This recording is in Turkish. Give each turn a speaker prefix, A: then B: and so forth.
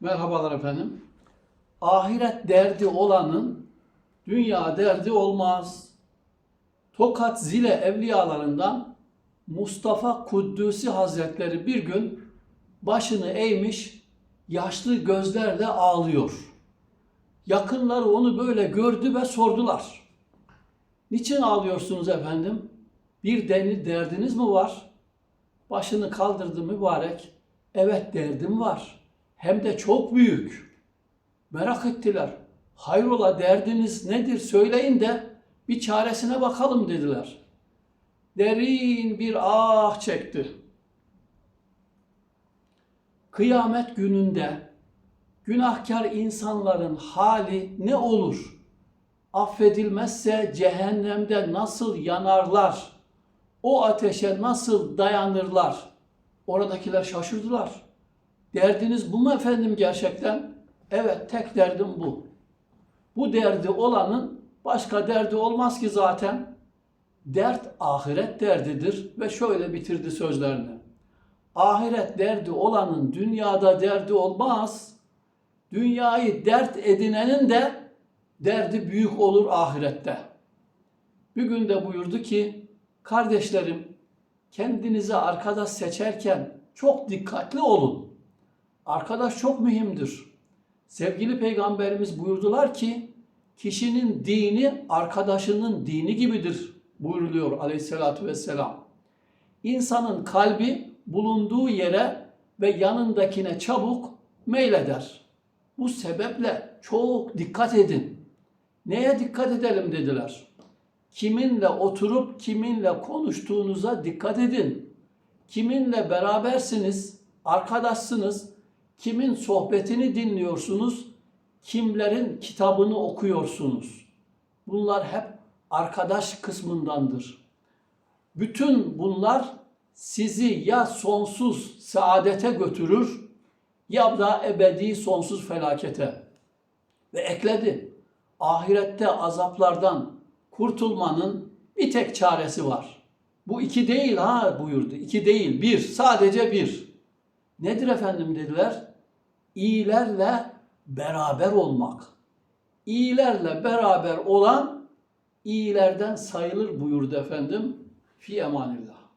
A: Merhabalar efendim. Ahiret derdi olanın dünya derdi olmaz. Tokat Zile evliyalarından Mustafa Kudüs'ü Hazretleri bir gün başını eğmiş, yaşlı gözlerle ağlıyor. Yakınları onu böyle gördü ve sordular. Niçin ağlıyorsunuz efendim? Bir deni derdiniz mi var? Başını kaldırdı mübarek. Evet derdim var. Hem de çok büyük. Merak ettiler. Hayrola derdiniz nedir söyleyin de bir çaresine bakalım dediler. Derin bir ah çekti. Kıyamet gününde günahkar insanların hali ne olur? Affedilmezse cehennemde nasıl yanarlar? O ateşe nasıl dayanırlar? Oradakiler şaşırdılar. Derdiniz bu mu efendim gerçekten? Evet tek derdim bu. Bu derdi olanın başka derdi olmaz ki zaten. Dert ahiret derdidir ve şöyle bitirdi sözlerini. Ahiret derdi olanın dünyada derdi olmaz. Dünyayı dert edinenin de derdi büyük olur ahirette. Bir gün de buyurdu ki, kardeşlerim kendinize arkadaş seçerken çok dikkatli olun. Arkadaş çok mühimdir. Sevgili peygamberimiz buyurdular ki, kişinin dini arkadaşının dini gibidir buyuruluyor aleyhissalatü vesselam. İnsanın kalbi bulunduğu yere ve yanındakine çabuk meyleder. Bu sebeple çok dikkat edin. Neye dikkat edelim dediler. Kiminle oturup kiminle konuştuğunuza dikkat edin. Kiminle berabersiniz, arkadaşsınız, kimin sohbetini dinliyorsunuz, kimlerin kitabını okuyorsunuz. Bunlar hep arkadaş kısmındandır. Bütün bunlar sizi ya sonsuz saadete götürür ya da ebedi sonsuz felakete. Ve ekledi. Ahirette azaplardan kurtulmanın bir tek çaresi var. Bu iki değil ha buyurdu. İki değil, bir. Sadece bir. Nedir efendim dediler? İyilerle beraber olmak. İyilerle beraber olan iyilerden sayılır buyurdu efendim. Fi emanillah.